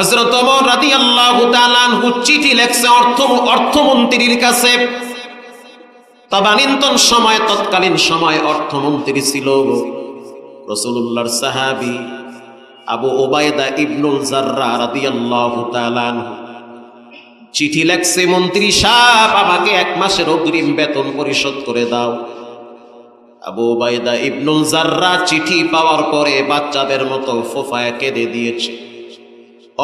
হজরত রাদি আল্লাহ চিঠি লেখছে অর্থ অর্থমন্ত্রীর কাছে। তদানীন্তন সময়, তৎকালীন সময় অর্থমন্ত্রী ছিল রসুল্লাহর সাহাবি আবু ওবায়দা ইবনুল জাররা তাআলা আনহু। চিঠি লেখছে, মন্ত্রী সাহেব, আমাকে এক মাসের অগ্রিম বেতন পরিশোধ করে দাও। আবু ওবায়দা ইবনুল জাররা চিঠি পাওয়ার পরে বাচ্চাদের মতো ফোফায় কেঁদে দিয়েছে।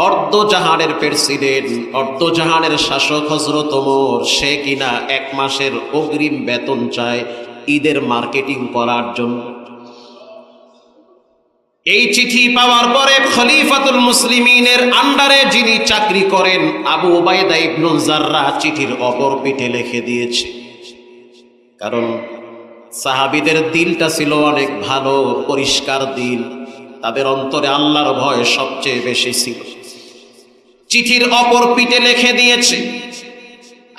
অর্ধ জাহানের প্রেসিডেন্ট অর্ধ জাহানের শাসক হজরত ওমর, সে কিনা এক মাসের অগ্রিম বেতন চায় ঈদের মার্কেটিং করার জন্য। এই চিঠি পাওয়ার পরে খলিফাতুল মুসলিমিনের আন্ডারে যিনি চাকরি করেন, আবু ওবায়দা ইবনুল জাররা চিঠির অপর পিঠে লিখে দিয়েছে। কারণ সাহাবিদের দিলটা ছিল অনেক ভালো, পরিষ্কার দিল। তাদের অন্তরে আল্লাহর ভয় সবচেয়ে বেশি ছিল। চিঠির অপর পিঠে লিখে দিয়েছে,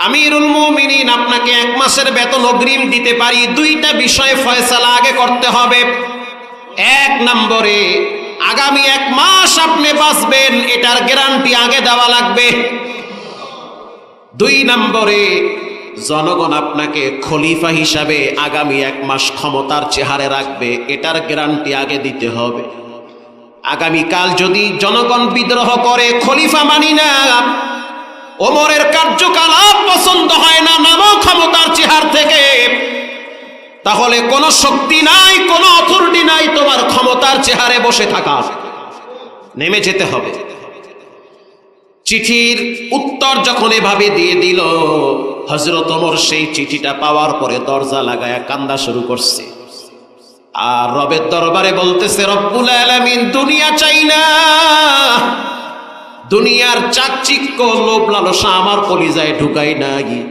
আমিরুল মুমিনিন, আপনাকে এক মাসের বেতন অগ্রিম দিতে পারি। দুইটা বিষয়ে ফয়সালা আগে করতে হবে। এক নম্বরে, আগামী এক মাস আপনি বাঁচবেন, এটার গ্যারান্টি আগে দেওয়া লাগবে। দুই নম্বরে, জনগণ আপনাকে খলিফা হিসাবে আগামী এক মাস ক্ষমতার চেহারে রাখবে, এটার গ্যারান্টি আগে দিতে হবে। আগামীকাল যদি জনগণ বিদ্রোহ করে, খলিফা মানি না। ওমরের কার্যকলাপ পছন্দ হয় না নামও ক্ষমতার চেহার থেকে। তাহলে কোন শক্তি নাই, কোন অথরিটি নাই তোমার ক্ষমতার চেহারে বসে থাকার নেমে যেতে হবে। চিঠির উত্তর যখন এভাবে দিয়ে দিল হজরত ওমর সেই চিঠিটা পাওয়ার পরে দরজা লাগায়া কান্দা শুরু করছে। আর রবের দরবারে বলতেছে, রব্বুল আলামিন, দুনিয়া চাই না। দুনিয়ার চাকচিক্য, লোভ, লালসা আমার কলিজায় ঢুকাই নাই।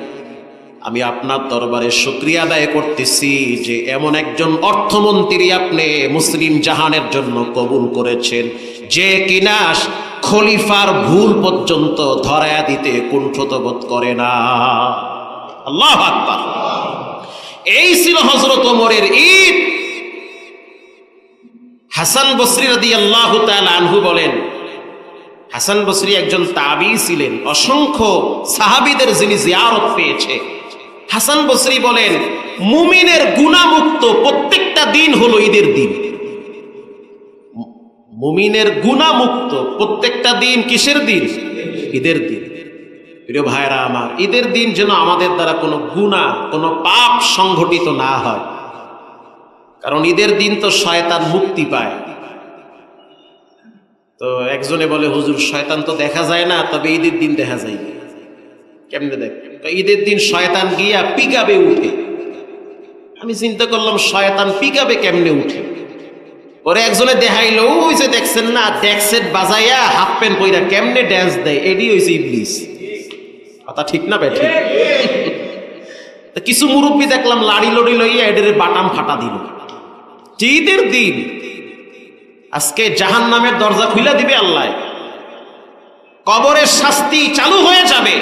আমি আপনার দরবারে শুক্রিয়া আদায় করতেছি যে এমন একজন অর্থমন্ত্রী আপনি মুসলিম জাহানের জন্য কবুল করেছেন। যে কিনা খলিফার ভুল পর্যন্ত ধরায়া দিতে কুণ্ঠত বোধ করে না। আল্লাহ আকবার। এই ছিল হজরত ওমরের ঈদ। হাসান বসরি রাদি আল্লাহ আনহু বলেন, হাসান বসরি একজন তাবি ছিলেন, অসংখ্য সাহাবিদের যিনি জিয়ারত পেয়েছে। হাসান বসরি বলেন, মুমিনের গুণামুক্ত প্রত্যেকটা দিন হলো ঈদের দিন। মুমিনের গুণামুক্ত প্রত্যেকটা দিন কিসের দিন? ঈদের দিন। প্রিয় ভাইরা আমার, ঈদের দিন যেন আমাদের দ্বারা কোনো গুণা কোনো পাপ সংঘটিত না হয়। কারণ ঈদের দিন তো শয়তান মুক্তি পায়। তো একজনে বলে, হুজুর, শয়তান তো দেখা যায় না, তবে ঈদের দিন দেখা যায়। কেমনে দেখ? ঈদের দিন শয়তান গিয়া পিকাবে উঠে। আমি চিন্তা করলাম, শয়তান পিকাবে কেমনে উঠে? ওরে একজনে দেখাইলো, ওই যে দেখছেন না ড্যাক্সেট বাজাইয়া হাফ প্যান্ট পইরা কেমনে ড্যান্স দেয়? এডি হইছে ইবলিস। কথা ঠিক না বে কিছু মুরব্বী দেখলাম, লাড়ি লড়ি লইয়া এদের বাটাম ফাটা দিল। ঈদের দিন আজকে জাহান নামের দরজা খুলে দিবে আল্লাহ। কবরের শাস্তি চালু হয়ে যাবে।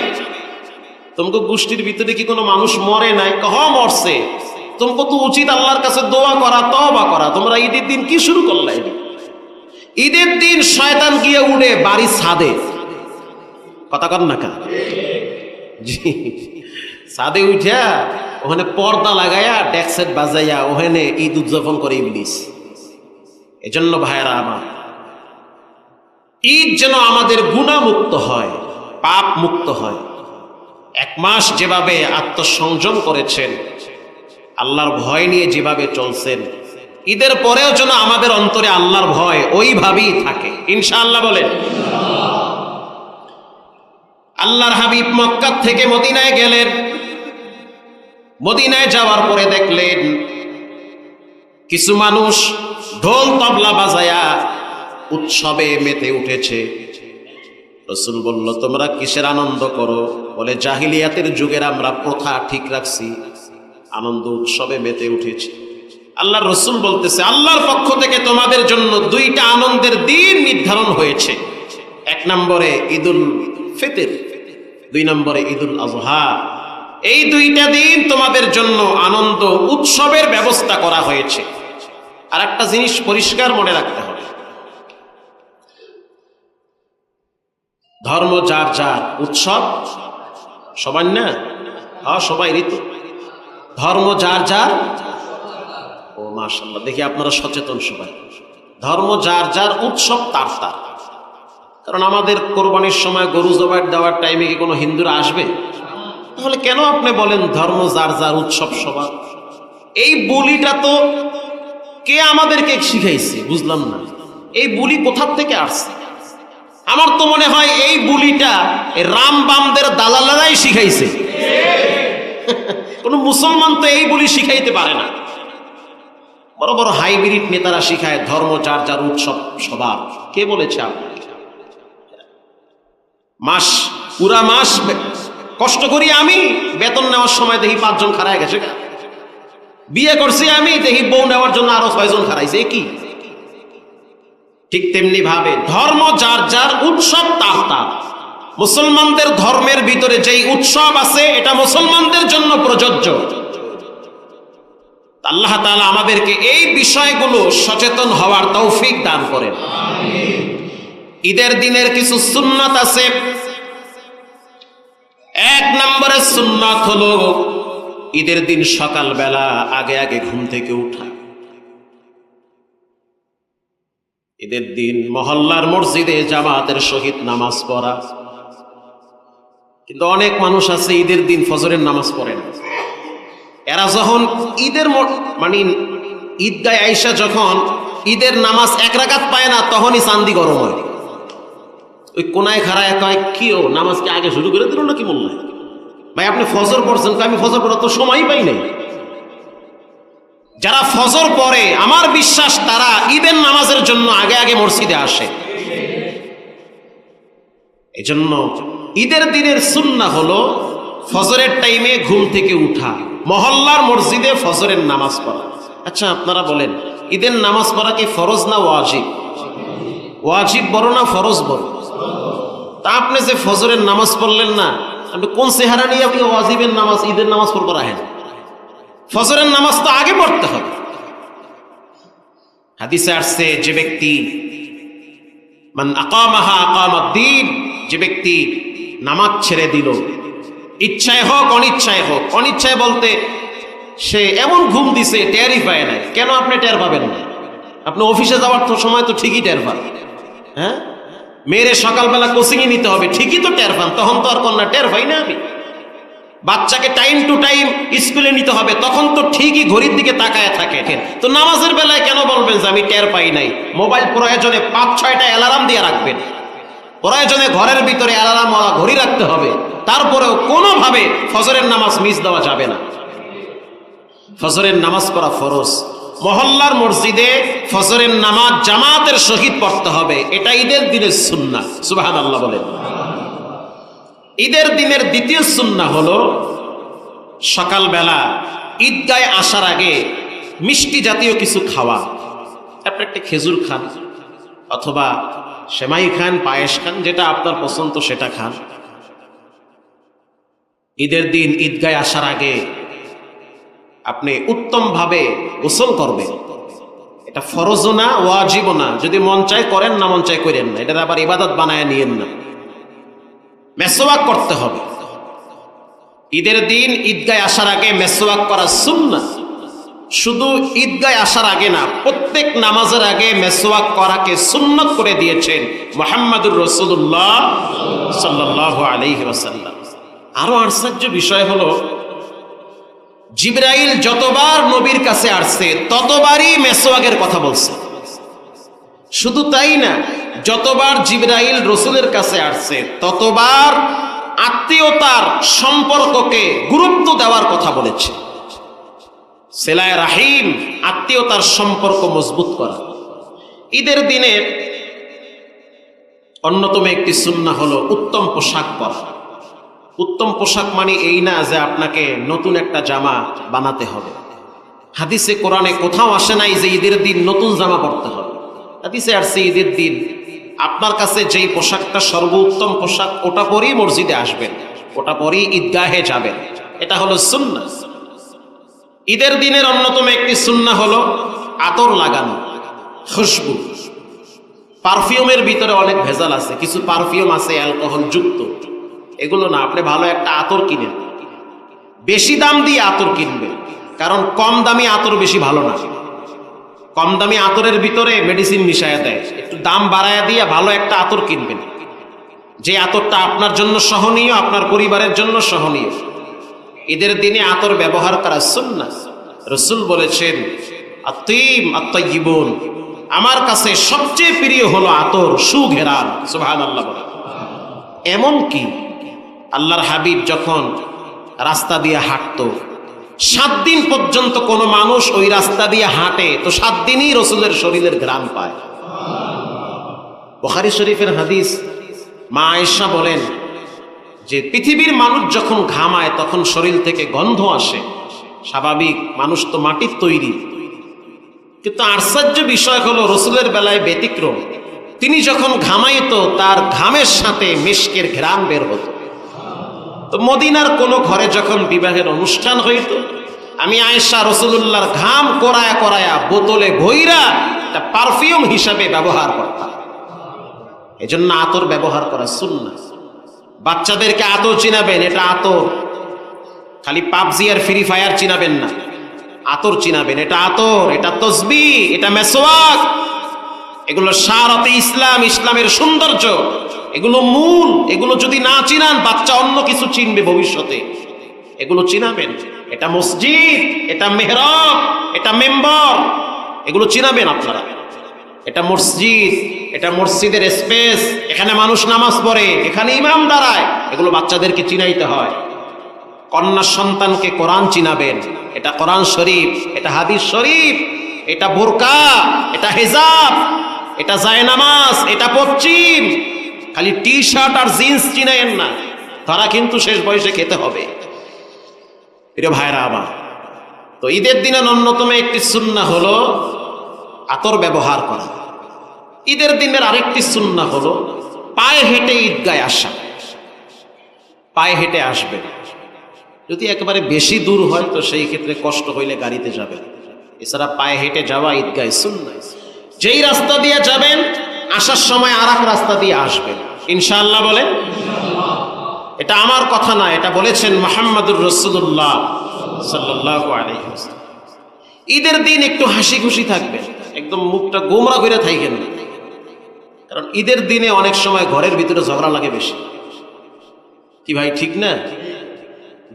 তোমাকে গোষ্ঠীর ভিতরে কি কোনো মানুষ মরে নাই? কহ, মরছে। তোমাকে তো উচিত আল্লাহর কাছে দোয়া করা তবা করা। তোমরা ঈদের দিন কি শুরু করলে? ঈদের দিন শয়তান গিয়ে উড়ে বাড়ি ছাদে। কথা কর না কা? জি। ছাদে উঠা ওখানে পর্দা লাগাইয়া ডেক্সেট বাজাইয়া ওখানে ঈদ উদযাপন করে ইবলিস। এজন্য ভাইরা আমার, ঈদ যেন আমাদের গুণামুক্ত হয় পাপ মুক্ত হয়। এক মাস যেভাবে আত্মসংযম করেছেন, আল্লাহর ভয় নিয়ে যেভাবে চলছেন, ঈদের পরেও যেন আমাদের অন্তরে আল্লাহর ভয় ওইভাবেই থাকে। ইনশাআল্লাহ বলেন। আল্লাহর হাবিব মক্কার থেকে মদিনায় গেলেন মদিনায় যাওয়ার পরে দেখলেন কিছু মানুষ ঢোল তবলা বাজায়া উৎসবে মেতে উঠেছে। রসুল বলল, তোমরা কিসের আনন্দ করো? বলে, জাহিলিয়াতের যুগের আমরা প্রথা ঠিক রাখছি। আনন্দ উৎসবে মেতে উঠেছি। আল্লাহর রসুল বলতেছে, আল্লাহর পক্ষ থেকে তোমাদের জন্য দুইটা আনন্দের দিন নির্ধারণ হয়েছে। এক নম্বরে ঈদুল ফিতর, দুই নম্বরে ঈদুল আজহা এই দুইটা দিন তোমাদের জন্য আনন্দ উৎসবের ব্যবস্থা করা হয়েছে। আর একটা জিনিস পরিষ্কার মনে রাখতে হবে। ধর্ম যার যার উৎসব সবার না? হ্যাঁ সবাই ঋতু। ধর্ম যার যার, ও মাশাল্লাহ দেখি আপনারা সচেতন সবাই। ধর্ম যার যার উৎসব তার তার। কারণ আমাদের কোরবানির সময় গরু জবাই দেওয়ার টাইমে কি কোনো হিন্দুরা আসবে? তাহলে কেন আপনি বলেন ধর্ম যার যার উৎসব সবার? এই বলিটা তো কে আমাদেরকে শিখাইছে? বুঝলাম না। এই বুলি কোথার থেকে আসছে? আমার তো মনে হয় এই বুলিটা রাম বামদের দালালারাই শিখাইছে। কোনো মুসলমান তো এই বুলি শিখাইতে পারে না। বড় বড় হাইব্রিড নেতারা শিখায় ধর্ম যার যার উৎসব সবার। কে বলেছে মাস, পুরা মাস কষ্ট করি আমি, বেতন নেওয়ার সময় দেখি পাঁচজন খারায় গেছে। বিয়ে করছি আমি, দেখি বউ নেওয়ার জন্য আরও ছয়জন খারাইছে কি? ঠিক তেমনি ভাবে ধর্ম যার যার উৎসব তার তার। মুসলমানদের ধর্মের ভিতরে যেই উৎসব আছে, এটা মুসলমানদের জন্য প্রযোজ্য। আল্লাহ তাআলা আমাদেরকে এই বিষয়গুলো সচেতন হওয়ার তৌফিক দান করেন। ঈদের দিনের কিছু সুন্নাত আছে এক নম্বরের সুন্নাত হলো ঈদের দিন সকালবেলা আগে আগে ঘুম থেকে উঠা। ঈদের দিন মহল্লার মসজিদে জামাতের সহিত নামাজ পড়া। কিন্তু অনেক মানুষ আছে ঈদের দিন ফজরের নামাজ পড়ে না। এরা যখন ঈদের মানে ঈদগায় আইসা যখন ঈদের নামাজ এক রাকাত পায় না, তখনই চান্দি গরম হয়। ওই কোনায় খাড়ায় কয়, কি ও নামাজকে আগে শুরু করে দিল না কি বললেন ভাই, আপনি ফজর পড়ছেন আমি ফজর পড়ার তো সময়ই পাই নাই। যারা ফজর পড়ে, আমার বিশ্বাস তারা ঈদের নামাজের জন্য আগে আগে মসজিদে আসে। এই জন্য ঈদের দিনের সুন্না হলো ফজরের টাইমে ঘুম থেকে উঠা, মহল্লার মসজিদে ফজরের নামাজ পড়া। আচ্ছা আপনারা বলেন, ঈদের নামাজ পড়া কি ফরজ না ওয়াজিব? ওয়াজিব বড় না ফরজ বড়? তা আপনি যে ফজরের নামাজ পড়লেন না, আপনি কোন চেহারা নিয়ে আপনি ওয়াজিবের নামাজ, ঈদের নামাজ পড়ব রাখেন ফজরের নামাজ তো আগে পড়তে হবে। হাদিসে আসছে, যে ব্যক্তি মান আকামাহা আকামাদ্দিন, যে ব্যক্তি নামাজ ছেড়ে দিল, ইচ্ছায় হোক, অনিচ্ছায় হোক, অনিচ্ছায় বলতে সে এমন ঘুম দিছে, টেরই পায় না কেন আপনি টের পাবেন না? আপনি অফিসে যাওয়ার তো সময় তো ঠিকই টের পান। হ্যাঁ? মেয়েরে সকালবেলা কোচিংয়ে নিতে হবে, ঠিকই তো টের পান, তখন তো আর কন্যা টের পাই না আমি। বাচ্চাকে টাইম টু টাইম স্কুলে নিতে হবে, তখন তো ঠিকই ঘড়ির দিকে তাকায় থাকে। তো নামাজের বেলায় কেন বলবেন যে আমি টের পাই নাই? মোবাইল প্রয়োজনে পাঁচ, ছয়টা অ্যালার্ম দিয়ে রাখবেন। প্রয়োজনে ঘরের ভিতরে অ্যালার্ম ঘড়ি রাখতে হবে। তারপরেও কোনোভাবে ফজরের নামাজ মিস দেওয়া যাবে না। ফজরের নামাজ পড়া ফরজ। মহল্লার মসজিদে ফজরের নামাজ জামাতের সহিত পড়তে হবে। এটা ঈদের দিনের সুন্না সুবাহান আল্লাহ বলেন। ঈদের দিনের দ্বিতীয় সুন্না হলো, সকালবেলা ঈদগায় আসার আগে মিষ্টি জাতীয় কিছু খাওয়া। আপনি একটা খেজুর খান অথবা সেমাই খান, পায়েস খান, যেটা আপনার পছন্দ সেটা খান। ঈদের দিন ঈদগায় আসার আগে আপনি উত্তমভাবে গোসল করবেন। এটা ফরজও না, ওয়াজিবও না। যদি মন চায় করেন না, মন চায় করেন না। এটার আবার ইবাদত বানায় নিয়েন না। মেসোয়াক করতে হবে। ঈদের দিন ঈদগায় আসার আগে মেসোয়াক করা সুন্না শুধু ঈদগায় আসার আগে না, প্রত্যেক নামাজের আগে মেসোয়াক করাকে সুন্নত করে দিয়েছেন মোহাম্মদুর রসুল্লাহ সাল্লাহ আলাইহি ওয়াসাল্লাম। আরও আশ্চর্য বিষয় হলো জিব্রাইল যতবার নবীর কাছে আসছে, ততবারই মেসোয়াকের কথা বলছে। শুধু তাই না, যতবার জিব্রাইল রসুলের কাছে আসছে, ততবার আত্মীয়তার সম্পর্ককে গুরুত্ব দেওয়ার কথা বলেছে। সেলায় রাহিম আত্মীয়তার সম্পর্ক মজবুত করা। ঈদের দিনের অন্যতম একটি সুন্না হলো উত্তম পোশাক পরা। উত্তম পোশাক মানে এই না যে আপনাকে নতুন একটা জামা বানাতে হবে। হাদিসে, কোরআনে কোথাও আসে নাই যে ঈদের দিন নতুন জামা পরতে হবে। হাদিসে আসছে ঈদের দিন আপনার কাছে যেই পোশাকটা সর্বোত্তম পোশাক, ওটা পরেই মসজিদে আসবেন, ওটা পরেই ঈদগাহে যাবেন। এটা হলো সুন্না ঈদের দিনের অন্যতম একটি সুন্না হলো আতর লাগানো, খুশবু। পারফিউমের ভিতরে অনেক ভেজাল আছে, কিছু পারফিউম আছে, অ্যালকোহল যুক্ত। এগুলো না, আপনি ভালো একটা আতর কিনেন। বেশি দাম দিয়ে আতর কিনবেন, কারণ কম দামি আতর বেশি ভালো না। কম দামি আতরের ভিতরে মেডিসিন মিশায়া দেয়। একটু দাম বাড়ায়া দিয়ে ভালো একটা আতর কিনবেন। যে আতরটা আপনার জন্য সহনীয়, আপনার পরিবারের জন্য সহনীয়। ঈদের দিনে আতর ব্যবহার করা সুন্না রসুল বলেছেন আত্মিম আত্মজীবন আমার কাছে সবচেয়ে প্রিয় হলো আতর সুঘেরান সুবহান আল্লাহ এমন কি আল্লাহর হাবিব যখন রাস্তা দিয়ে হাঁটতো, সাত দিন পর্যন্ত কোনো মানুষ ওই রাস্তা দিয়ে হাঁটে, তো সাত দিনই রসুলের শরীরের গ্রাম পায়। বখারি শরীফের হাদিস, মা আয়েশা বলেন যে পৃথিবীর মানুষ যখন ঘামায়, তখন শরীর থেকে গন্ধ আসে। স্বাভাবিক, মানুষ তো মাটির তৈরি। কিন্তু আশ্চর্য বিষয় হলো, রসুলের বেলায় ব্যতিক্রম। তিনি যখন ঘামাইত, তার ঘামের সাথে মিশকের ঘ্রাম বের হতো। তো মদিনার কোনো ঘরে যখন বিবাহের অনুষ্ঠান হইত, আমি আয়েশা রসুল্লাহর ঘাম করায়া করায়া বোতলে ভৈরা তা পারফিউম হিসাবে ব্যবহার করতাম। এজন্য আতর ব্যবহার করা শুননা বাচ্চাদেরকে আতর চিনাবেন, এটা আতর। খালি পাবজি আর ফ্রি ফায়ার চিনাবেন না। আতর চিনাবেন, এটা আতর, এটা তসবি, এটা মেসোয়াক এগুলো সারতে ইসলাম, ইসলামের সৌন্দর্য। এগুলো মূল, এগুলো যদি না চিনান, বাচ্চা অন্য কিছু চিনবে ভবিষ্যতে। এগুলো চিনাবেন। এটা মসজিদ, এটা মেহরব, এটা মেম্বর। এগুলো চিনাবেন আপনারা। এটা মসজিদ, এটা মসজিদের স্পেস। এখানে মানুষ নামাজ পড়ে, এখানে ইমাম দাঁড়ায়। এগুলো বাচ্চাদেরকে চিনাইতে হয়। কন্যা সন্তানকে কোরআন চিনাবেন। এটা কোরআন শরীফ, এটা হাদিস শরীফ, এটা বোরকা, এটা হেজাব, এটা জায়নামাজ, এটা পশ্চিম। খালি টি শার্ট আর জিন্স চিনাইন না। তারা কিন্তু শেষ বয়সে খেতে হবে। এটা ভাইরা আমার, তো ঈদের দিনে অন্যতম একটি সুন্না হলো আতর ব্যবহার করা। ঈদের দিনের আরেকটি সুন্না হলো পায়ে হেঁটে ঈদগায় আসা। পায়ে হেঁটে আসবে। যদি একেবারে বেশি দূর হয়, তো সেই ক্ষেত্রে কষ্ট হইলে গাড়িতে যাবে এছাড়া পায়ে হেঁটে যাওয়া ঈদগায় সুন্না যেই রাস্তা দিয়ে যাবেন আসার সময় আর রাস্তা দিয়ে আসবেন ইনশাআল্লাহ বলেন, এটা আমার কথা না, এটা বলেছেন মোহাম্মদুর রসুল্লাহ ঈদের দিন একটু হাসি খুশি থাকবেন একদম মুখটা গোমরা করে থাকেন না। কারণ ঈদের দিনে অনেক সময় ঘরের ভিতরে ঝগড়া লাগে বেশি। কি ভাই, ঠিক না?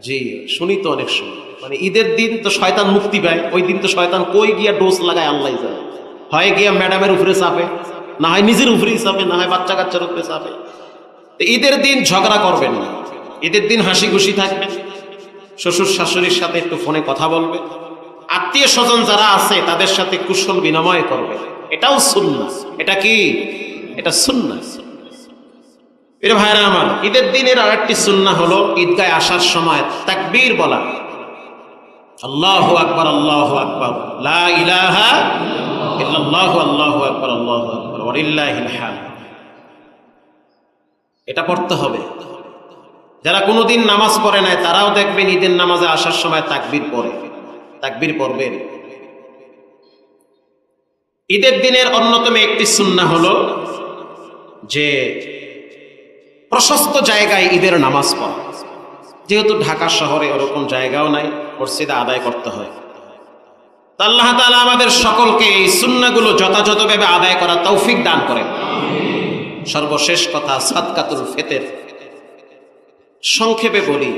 জি, শুনি তো অনেক সময়। মানে ঈদের দিন তো শয়তান মুক্তি পায়, ওই দিন তো শয়তান কই গিয়া ডোজ লাগায়, আল্লাহ যায় হয় গিয়া ম্যাডামের উপরে চাপে। না হয় নিজের উপরেই চাপে না হয় বাচ্চা কাচ্চার উপরে চাপে ঈদের দিন ঝগড়া করবেন না। ঈদের দিন হাসি খুশি থাকবেন। শ্বশুর শাশুড়ির সাথে একটু ফোনে কথা বলবে আত্মীয় স্বজন যারা আছে, তাদের সাথে কুশল বিনিময় করবে এটাও সুন্না এটা কি? এটা সুন্না এর ভাইরা আমার, ঈদের দিনের আরেকটি সুন্না হলো ঈদগায় আসার সময় তাকবীর বলা। আল্লাহ আকবর আল্লাহ আকবর। লা ইলাহা ইল্লাল্লাহু, আল্লাহু আকবর আল্লাহু আকবর, ওয়ালিল্লাহিল হামদ। এটা পড়তে হবে। যারা কোনোদিন নামাজ পড়ে নাই, তারাও দেখবেন ঈদের নামাজে আসার সময় তাকবীর পড়ে। তাকবীর পড়বেন ঈদের দিনের অন্যতম একটি সুন্না হলো যে প্রশস্ত জায়গায় ঈদের নামাজ পড়া। যেহেতু ঢাকা শহরে ওরকম জায়গাও নাই, মসজিদে আদায় করতে হয়। আল্লাহ তাআলা আমাদের সকলকে এই সুন্নাগুলো যথাযথভাবে আদায় করা তৌফিক দান করেন। সর্বশেষ কথা, সাদকাতুল ফেতের। সংক্ষেপে বলি,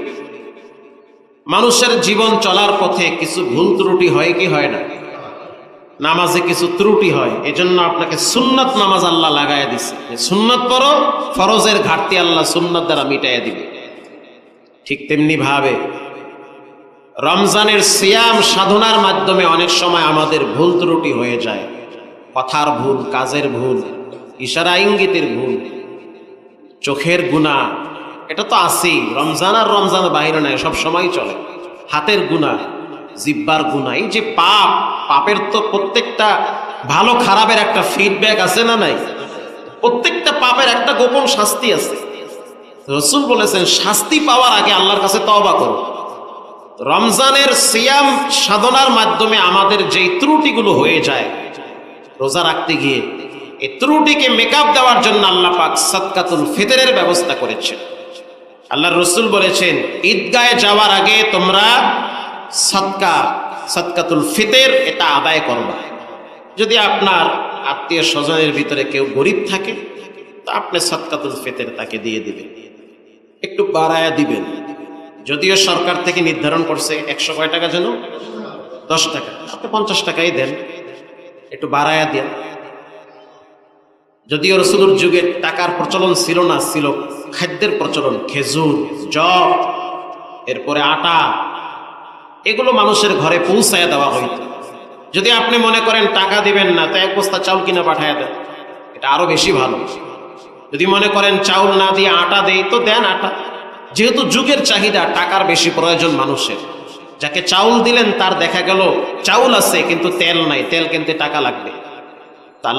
মানুষের জীবন চলার পথে কিছু ভুল ত্রুটি হয় কি হয় না? নামাজে কিছু ত্রুটি হয়, এজন্য আপনাকে সুন্নত নামাজ আল্লাহ লাগাই দিছে। সুন্নত পড়ো, ফরজের ঘাটতি আল্লাহ সুন্নত দ্বারা মিটাইয়া দিবে। ঠিক তেমনি ভাবে রমজানের সিয়াম সাধনার মাধ্যমে অনেক সময় আমাদের ভুল ত্রুটি হয়ে যায়। কথার ভুল, কাজের ভুল, ইশারা ইঙ্গিতের ভুল, চোখের গুণা, এটা তো আছেই। রমজান আর রমজান বাইরে নাই সব সময় চলে। হাতের গুণা, জিব্বার গুণা, এই যে পাপ, পাপের তো প্রত্যেকটা ভালো খারাপের একটা ফিডব্যাক আছে না নাই? প্রত্যেকটা পাপের একটা গোপন শাস্তি আছে। রসুল বলেছেন, শাস্তি পাওয়ার আগে আল্লাহর কাছে তওবা করো। রমজানের সিয়াম সাধনার মাধ্যমে আমাদের যেই ত্রুটিগুলো হয়ে যায়, রোজা রাখতে গিয়ে, এই ত্রুটিকে মেকআপ দেওয়ার জন্য আল্লাহ পাক সৎকাতুল ফিতরের ব্যবস্থা করেছেন। আল্লাহ রসুল বলেছেন ঈদগায় যাওয়ার আগে তোমরা সৎকা সৎকাতুল ফিতের এটা আদায় করবা যদি আপনার আত্মীয় স্বজনের ভিতরে কেউ গরিব থাকে, তা আপনি সৎকাতুল ফিতের তাকে দিয়ে দিবেন। একটু বাড়ায়া দিবেন। যদিও সরকার থেকে নির্ধারণ করছে একশো কয় টাকা যেন? দশ টাকা। আপনি পঞ্চাশ টাকাই দেন। একটু বাড়ায়া দেন। যদিও রসুলের যুগে টাকার প্রচলন ছিল না, ছিল খাদ্যের প্রচলন, খেজুর জব এরপরে আটা। এগুলো মানুষের ঘরে পৌঁছায় দেওয়া হইত। যদি আপনি মনে করেন টাকা দিবেন না, তো এক বস্তা চাউল কিনে পাঠায় দেন। এটা আরও বেশি ভালো। যদি মনে করেন চাউল না দিয়ে আটা দেই, তো দেন আটা। যেহেতু যুগের চাহিদা টাকার বেশি প্রয়োজন মানুষের। যাকে চাউল দিলেন তার দেখা গেল, চাউল আছে কিন্তু তেল নাই, তেল কিনতে টাকা লাগবে। তা